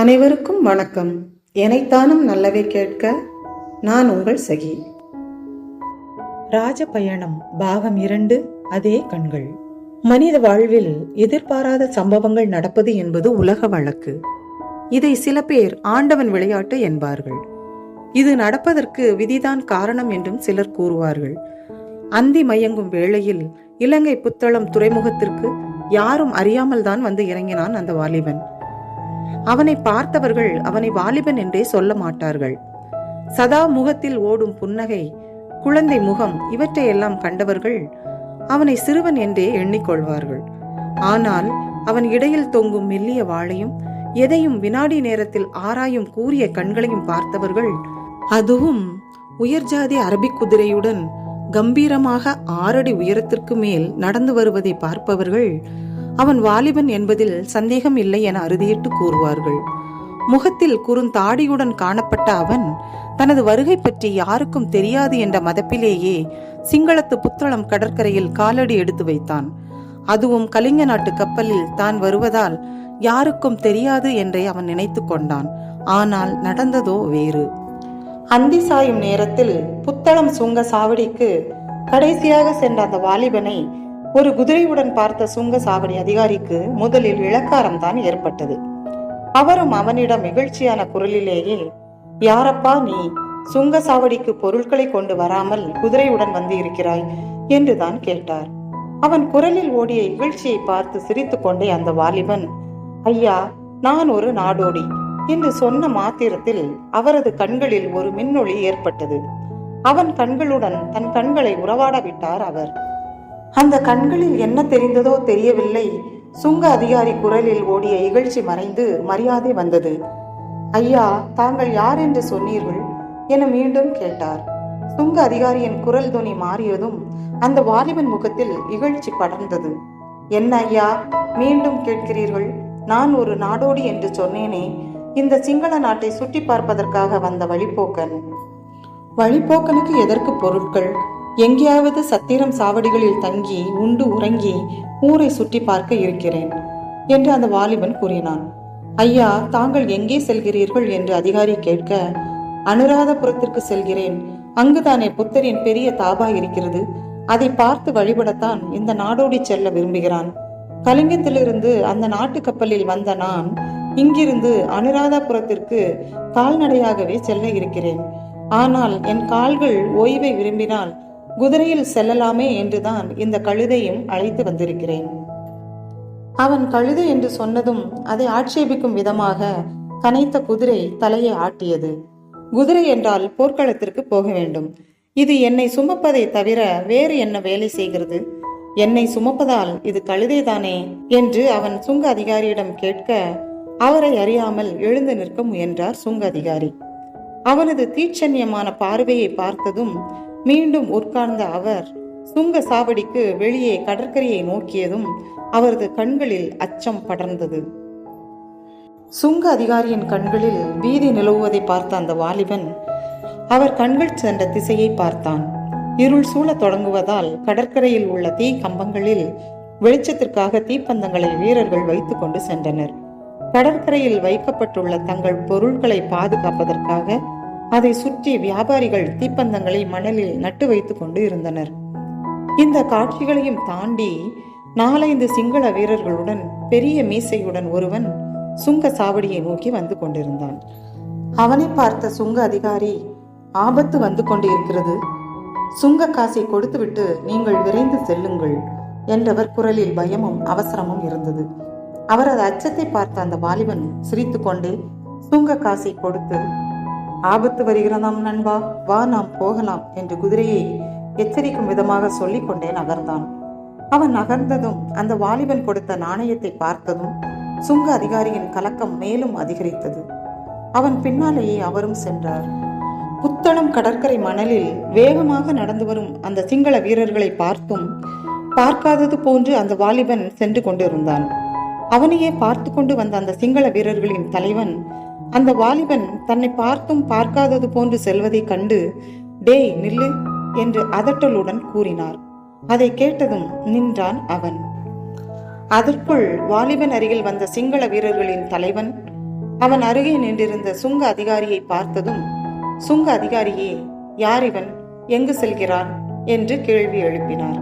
அனைவருக்கும் வணக்கம். எனைத்தானும் நல்லவை கேட்க நான் உங்கள் சகி. ராஜபயணம் பாகம் இரண்டு அதே கண்கள். மனித வாழ்வில் எதிர்பாராத சம்பவங்கள் நடப்பது என்பது உலக வழக்கு. இதை சில பேர் ஆண்டவன் விளையாட்டு என்பார்கள். இது நடப்பதற்கு விதிதான் காரணம் என்றும் சிலர் கூறுவார்கள். அந்தி மயங்கும் வேளையில் இலங்கை புத்தளம் துறைமுகத்திற்கு யாரும் அறியாமல் தான் வந்து இறங்கினான் அந்த வாலிபன். அவனை பார்த்தவர்கள் அவனை வாலிபன் என்றே சொல்ல மாட்டார்கள். சதா முகத்தில் ஓடும் புன்னகை குழந்தை முகம் இவற்றையெல்லாம் கண்டவர்கள் அவனை சிறுவன் என்றே எண்ணிக்கொள்வார்கள். ஆனால் அவன் இடையில் தொங்கும் மெல்லிய வாளையும் எதையும் வினாடி நேரத்தில் ஆராயும் கூறிய கண்களையும் பார்த்தவர்கள் அதுவும் உயர்ஜாதி அரபிக் குதிரையுடன் கம்பீரமாக ஆறடி உயரத்திற்கு மேல் நடந்து வருவதை பார்ப்பவர்கள் அவன் வாலிபன் என்பதில் சந்தேகம் இல்லை என அறுதியிட்டு கூறுவார்கள். முகத்தில் குறுந்தாடியுடன் காணப்பட்ட அவன் தனது வருகை பற்றி யாருக்கும் தெரியாது என்ற மதப்பிலேயே சிங்களத்து புத்தளம் கடற்கரையில் காலடி எடுத்து வைத்தான். அதுவும் கலிங்க நாட்டு கப்பலில் தான் வருவதால் யாருக்கும் தெரியாது என்றே அவன் நினைத்து கொண்டான். ஆனால் நடந்ததோ வேறு. அந்தி சாயும் நேரத்தில் புத்தளம் சுங்க சாவடிக்கு கடைசியாக சென்ற அந்த வாலிபனை ஒரு குதிரையுடன் பார்த்த சுங்க சாவடி அதிகாரிக்கு முதலில் இளக்காரம் தான் ஏற்பட்டது. அவரும் அவனிடம் நிகழ்ச்சியான குரலிலேயே யாரப்பா நீ? சுங்க சாவடிக்கு பொருட்களை கொண்டு வராமல் குதிரையுடன் வந்து இருக்கிறாய் என்றுதான் கேட்டார். அவன் குரலில் ஓடிய இகழ்ச்சியை பார்த்து சிரித்துக் கொண்டே அந்த வாலிபன் ஐயா நான் ஒரு நாடோடி என்று சொன்ன மாத்திரத்தில் அவரது கண்களில் ஒரு மின்னொளி ஏற்பட்டது. அவன் கண்களுடன் தன் கண்களை உறவாட விட்டார் அவர். அந்த கண்களில் என்ன தெரிந்ததோ தெரியவில்லை. சுங்க அதிகாரி குரலில் ஓடிய இகழ்ச்சி மறைந்து மரியாதை வந்தது. ஐயா தாங்கள் யார் என்று சொன்னீர்கள்? என மீண்டும் கேட்டார். சுங்க அதிகாரியின் குரல் துணி மாறியதும் அந்த வாலிபன் முகத்தில் இகழ்ச்சி படர்ந்தது. என்ன ஐயா மீண்டும் கேட்கிறீர்கள்? நான் ஒரு நாடோடி என்று சொன்னேனே. இந்த சிங்கள நாட்டை சுட்டி பார்ப்பதற்காக வந்த வழிப்போக்கன். வழிப்போக்கனுக்கு எதற்கு பொருட்கள்? எங்கேயாவது சத்திரம் சாவடிகளில் தங்கி உண்டு உறங்கி ஊரை சுற்றி பார்க்க இருக்கிறேன் என்று அந்த வாலிபன் கூறினான். ஐயா தாங்கள் எங்கே செல்கிறீர்கள்? என்று அதிகாரி கேட்க அனுராதபுரத்திற்கு செல்கிறேன். அங்குதானே புத்தரின் பெரிய தாபா இருக்கிறது. அதை பார்த்து வழிபடத்தான் இந்த நாடோடி செல்ல விரும்புகிறான். கலிங்கத்திலிருந்து அந்த நாட்டு கப்பலில் வந்த நான் இங்கிருந்து அனுராதபுரத்திற்கு கால்நடையாகவே செல்ல இருக்கிறேன். ஆனால் என் கால்கள் ஓய்வை விரும்பினால் குதிரையில் செல்லலாமே என்றுதான் இந்த கழுதையும் அழைத்து வந்திருக்கிறேன். அவன் கழுதை என்று சொன்னதும் அதை ஆட்சேபிக்கும் விதமாக கனைத்த குதிரை தலையை ஆட்டியது. குதிரை என்றால் போர்க்களத்திற்கு போக வேண்டும். இது என்னை சுமப்பதை தவிர வேறு என்ன வேலை செய்கிறது? என்னை சுமப்பதால் இது கழுதைதானே? என்று அவன் சுங்க அதிகாரியிடம் கேட்க அவரை அறியாமல் எழுந்து நிற்க முயன்றார் சுங்க அதிகாரி. அவனது தீட்சண்யமான பார்வையை பார்த்ததும் மீண்டும் உட்கார்ந்த அவர் சுங்க சாவடிக்கு வெளியே கடற்கரையை நோக்கியதும் அவரது கண்களில் அச்சம் படர்ந்தது. சுங்க அதிகாரியின் கண்களில் பீதி நிலவுவதை பார்த்த அந்த வாலிபன் அவர் கண்கள் சென்ற திசையை பார்த்தான். இருள் சூழத் தொடங்குவதால் கடற்கரையில் உள்ள தீ கம்பங்களில் வெளிச்சத்திற்காக தீப்பந்தங்களை வீரர்கள் வைத்துக் கொண்டு சென்றனர். கடற்கரையில் வைக்கப்பட்டுள்ள தங்கள் பொருட்களை பாதுகாப்பதற்காக அதை சுற்றி வியாபாரிகள் தீப்பந்தங்களை மணலில் நட்டு வைத்துக் கொண்டு இருந்தனர். இந்த காட்சிகளையும் தாண்டி நாலைந்து சிங்கள வீரர்களுடன் பெரிய மீசையுடன் ஒருவன் சுங்க சாவடியை நோக்கி வந்து கொண்டிருந்தான். அவனை பார்த்த சுங்க அதிகாரி ஆபத்து வந்து கொண்டிருக்கிறது. சுங்க காசை கொடுத்துவிட்டு நீங்கள் விரைந்து செல்லுங்கள் என்றவர் குரலில் பயமும் அவசரமும் இருந்தது. அவரது அச்சத்தை பார்த்த அந்த வாலிபன் சிரித்துக்கொண்டே சுங்க காசை கொடுத்து ஆபத்து வருகிறதாம் நண்பா. வா நாம் போகலாம் என்று குதிரையை எச்சரிக்கும் விதமாக சொல்லிக் கொண்டே நகர்ந்தான். அவன் நகர்ந்ததும் அந்த வாலிபன் கொடுத்த நாணயத்தை பார்த்ததும் சுங்க அதிகாரியின் கலக்கம் மேலும் அதிகரித்தது. அவன் பின்னாலேயே அவரும் சென்றார். புத்தளம் கடற்கரை மணலில் வேகமாக நடந்து வரும் அந்த சிங்கள வீரர்களை பார்த்தும் பார்க்காதது போன்று அந்த வாலிபன் சென்று கொண்டிருந்தான். அவனையே பார்த்து கொண்டு வந்த அந்த சிங்கள வீரர்களின் தலைவன் அந்த வாலிபன் தன்னை பார்த்தும் பார்க்காதது போன்று செல்வதை கண்டு டேய் நில்லு என்று அதட்டலுடன் கூறினார். அதை கேட்டதும் நின்றான் அவன். அதற்குள் வாலிபன் அருகில் வந்த சிங்கள வீரர்களின் தலைவன் அவன் அருகே நின்றிருந்த சுங்க அதிகாரியை பார்த்ததும் சுங்க அதிகாரியே யார் இவன் எங்கு செல்கிறான்? என்று கேள்வி எழுப்பினார்.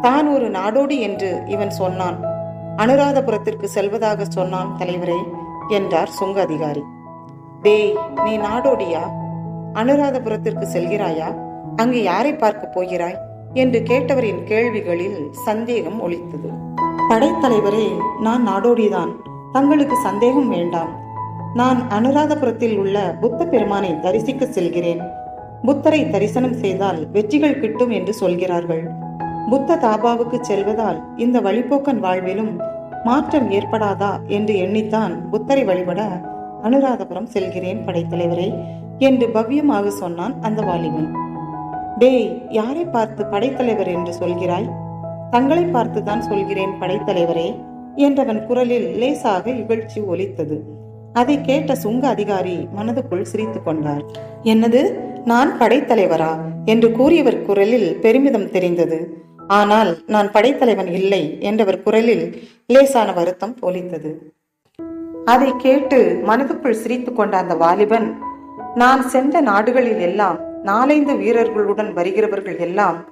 தான் ஒரு நாடோடி என்று இவன் சொன்னான். அனுராதபுரத்திற்கு செல்வதாக சொன்னான் தலைவரே. என்றார் சுங்க அதிகாரி. டேய் நீ நாடோடியா? அனுராதபுரத்திற்கு செல்கிறாயா? அங்கு யாரை பார்க்க போகிறாய்? என்று கேட்டவரின் கேள்விகளில் சந்தேகம் ஒலித்தது. படைத்தலைவரே நான் நாடோடிதான். தங்களுக்கு சந்தேகம் வேண்டாம். நான் அனுராதபுரத்தில் உள்ள புத்த பெருமானை தரிசிக்க செல்கிறேன். புத்தரை தரிசனம் செய்தால் வெற்றிகள் கிட்டும் என்று சொல்கிறார்கள். புத்த தாபாவுக்கு செல்வதால் இந்த வழிபோக்கன் வாழ்விலும் மாற்றம் ஏற்படாதா என்று எண்ணித்தான் புத்தரை வழிபட அனுராதபுரம் செல்கிறேன் படைத்தலைவரே என்று பவ்யமாக சொன்னான் அந்த வாலிபன். டேய் யாரை பார்த்து படைத்தலைவர் என்று சொல்கிறாய்? தங்களை பார்த்துதான் சொல்கிறேன் படைத்தலைவரே என்றவன் குரலில் லேசாக இகழ்ச்சி ஒலித்தது. அதை கேட்ட சுங்க அதிகாரி மனதுக்குள் சிரித்து கொண்டார். என்னது? நான் படைத்தலைவரா என்று கூறியவர் குரலில் பெருமிதம் தெரிந்தது. ஆனால் நான் படைத்தலைவன் இல்லை என்றவர் குரலில் லேசான வருத்தம் போலித்தது. அதை கேட்டு மனதுக்குள் சிரித்துக் கொண்ட அந்த வாலிபன் நான் சென்ற நாடுகளில் எல்லாம் நாலைந்து வீரர்களுடன் வருகிறவர்கள் எல்லாம்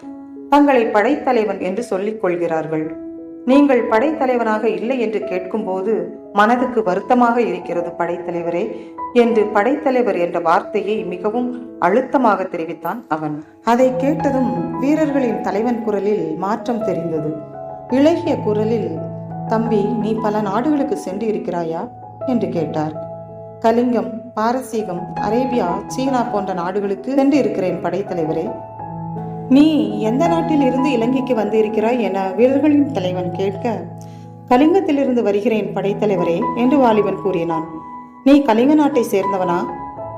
தங்களை படைத்தலைவன் என்று சொல்லிக் கொள்கிறார்கள். நீங்கள் படைத்தலைவராக இல்லை என்று கேட்கும்போது மனதுக்கு வருத்தமாக இருக்கிறது படைத்தலைவரே என்று படைத்தலைவர் என்ற வார்த்தையை மிகவும் அழுத்தமாக தெரிவித்தான் அவன். அதை கேட்டதும் வீரர்களின் தலைவன் குரலில் மாற்றம் தெரிந்தது. இளகிய குரலில் தம்பி நீ பல நாடுகளுக்கு சென்று இருக்கிறாயா? என்று கேட்டார். கலிங்கம் பாரசீகம் அரேபியா சீனா போன்ற நாடுகளுக்கு சென்று இருக்கிறேன் படைத்தலைவரே. நீ எந்த நாட்டில் இருந்து இலங்கைக்கு வந்திருக்கிறாய் என வீரர்களின் தலைவன் கேட்க கலிங்கத்திலிருந்து வருகிறேன் படைத்தலைவரே என்று வாலிபன் கூறினான். நீ கலிங்க நாட்டை சேர்ந்தவனா?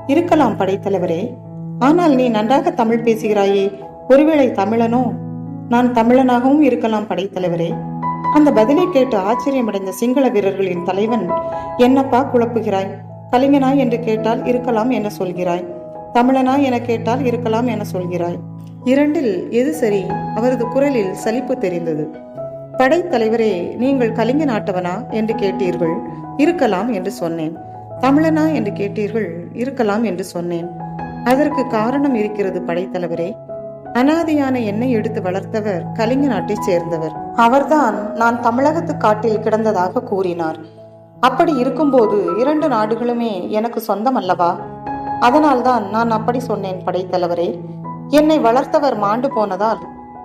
இருக்கலாம் படைத்தலைவரே. ஆனால் நீ நன்றாக தமிழ் பேசுகிறாயே. ஒருவேளை தமிழனோ? நான் தமிழனாகவும் இருக்கலாம் படைத்தலைவரே. அந்த பதிலை கேட்டு ஆச்சரியமடைந்த சிங்கள வீரர்களின் தலைவன் என்னப்பா குழப்புகிறாய்? கலிங்கனா? என்று கேட்டால் இருக்கலாம் என சொல்கிறாய். தமிழனா? என கேட்டால் இருக்கலாம் என சொல்கிறாய். இரண்டில் எது சரி? அவரது குரலில் சலிப்பு தெரிந்தது. படைத்தலைவரே நீங்கள் கலிங்க நாட்டவனா என்று கேட்டீர்கள். இருக்கலாம் என்று சொன்னேன். தமிழனா? என்று கேட்டீர்கள். இருக்கலாம் என்று சொன்னேன். அதற்கு காரணம் இருக்கிறது படைத்தலைவரே அனாதியான என்னை எடுத்து வளர்த்தவர் கலிங்க நாட்டைச் சேர்ந்தவர். அவர்தான் நான் தமிழகத்து காட்டில் கிடந்ததாக கூறினார். அப்படி இருக்கும்போது இரண்டு நாடுகளுமே எனக்கு சொந்தம் அல்லவா அதனால்தான் நான் அப்படி சொன்னேன் படைத்தலைவரே என்னை வளர்த்தவர் மாண்டு போனதால்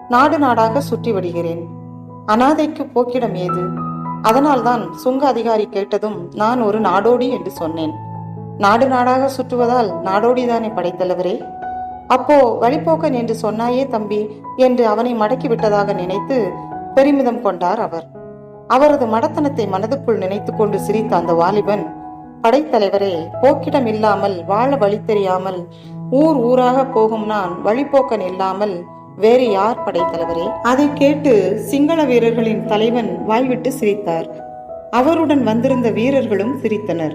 நாடு நாடாக சுற்றி விடுகிறேன். அனாதைக்கு போக்கிடம் ஏது? அதனால்தான் சுங்க அதிகாரி கேட்டதும் நான் ஒரு நாடோடி என்று சொன்னேன். நாடு நாடாக சுற்றுவதால் நாடோடிதானே படைத்தலைவரே? அப்போ வழிபோக்கன் என்று சொன்னாயே தம்பி என்று அவனை மடக்கி விட்டதாக நினைத்து பெருமிதம் கொண்டார் அவர். அவரது மடத்தனத்தை மனதுக்குள் நினைத்து கொண்டு சிரித்த அந்த வாலிபன் படைத்தலைவரே போக்கிடம் இல்லாமல் வாழ வழி தெரியாமல் ஊர் ஊராக போகும் நான் வழிபோக்கன் இல்லாமல் வேறு யார் படைத்தலைவரே? அதை கேட்டு சிங்கள வீரர்களின் தலைவன் வாய்விட்டு சிரித்தார். அவருடன் வந்திருந்த வீரர்களும் சிரித்தனர்.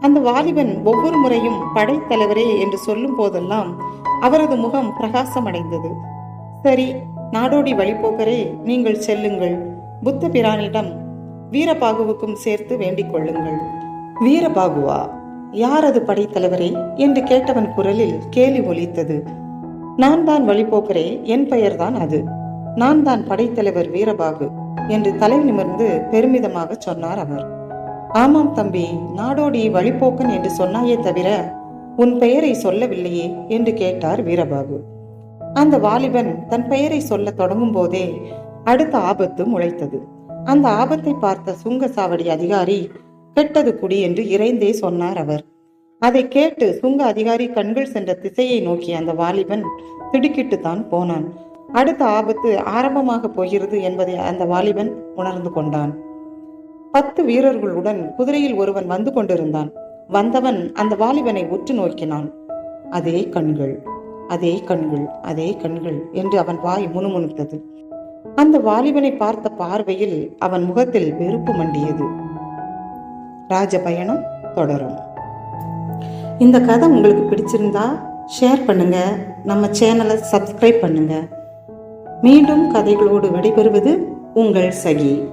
அந்த வாலிபன் ஒவ்வொரு முறையும் படைத்தலைவரே என்று சொல்லும் போதெல்லாம் அவரது முகம் பிரகாசமடைந்தது. சரி நாடோடி வழிபோக்கரே நீங்கள் செல்லுங்கள். புத்த பிரானிடம் வீரபாகுவுக்கும் சேர்த்து வேண்டிக் கொள்ளுங்கள். வீரபாகுவா? யார் அது படைத்தலைவரே? என்று கேட்டவன் குரலில் கேலி ஒலித்தது. நான் தான் வழிபோக்கரே என் பெயர்தான் அது. நான் தான் படைத்தலைவர் வீரபாகு என்று தலை நிமிர்ந்து பெருமிதமாக சொன்னார் அவர். ஆமாம் தம்பி நாடோடி வழிபோக்கன் என்று சொன்னாயே தவிர உன் பெயரை சொல்லவில்லையே என்று கேட்டார் வீரபாகு. அந்த வாலிபன் தன் பெயரை சொல்ல தொடங்கும் போதே அடுத்த ஆபத்து முளைத்தது. அந்த ஆபத்தை பார்த்த சுங்க சாவடி அதிகாரி கெட்டது குடி என்று இறைந்தே சொன்னார் அவர். அதை கேட்டு சுங்க அதிகாரி கண்கள் சென்ற திசையை நோக்கிய அந்த வாலிபன் திடுக்கிட்டு தான் போனான். அடுத்த ஆபத்து ஆரம்பமாக போகிறது என்பதை அந்த வாலிபன் உணர்ந்து கொண்டான். பத்து வீரர்களுடன் குதிரையில் ஒருவன் வந்து கொண்டிருந்தான். வந்தவன் அந்த வாலிபனை உற்று நோக்கினான். அதே கண்கள் அதே கண்கள் அதே கண்கள் என்று அவன் வாய் முணுமுணுத்தது. அந்த வாலிபனை பார்த்த பார்வையில் அவன் முகத்தில் வெறுப்பு மண்டியது. ராஜபயணம் தொடரும். இந்த கதை உங்களுக்கு பிடிச்சிருந்தா ஷேர் பண்ணுங்க. நம்ம சேனலை சப்ஸ்கிரைப் பண்ணுங்க. மீண்டும் கதைகளோடு விடைபெறுவது உங்கள் சகி.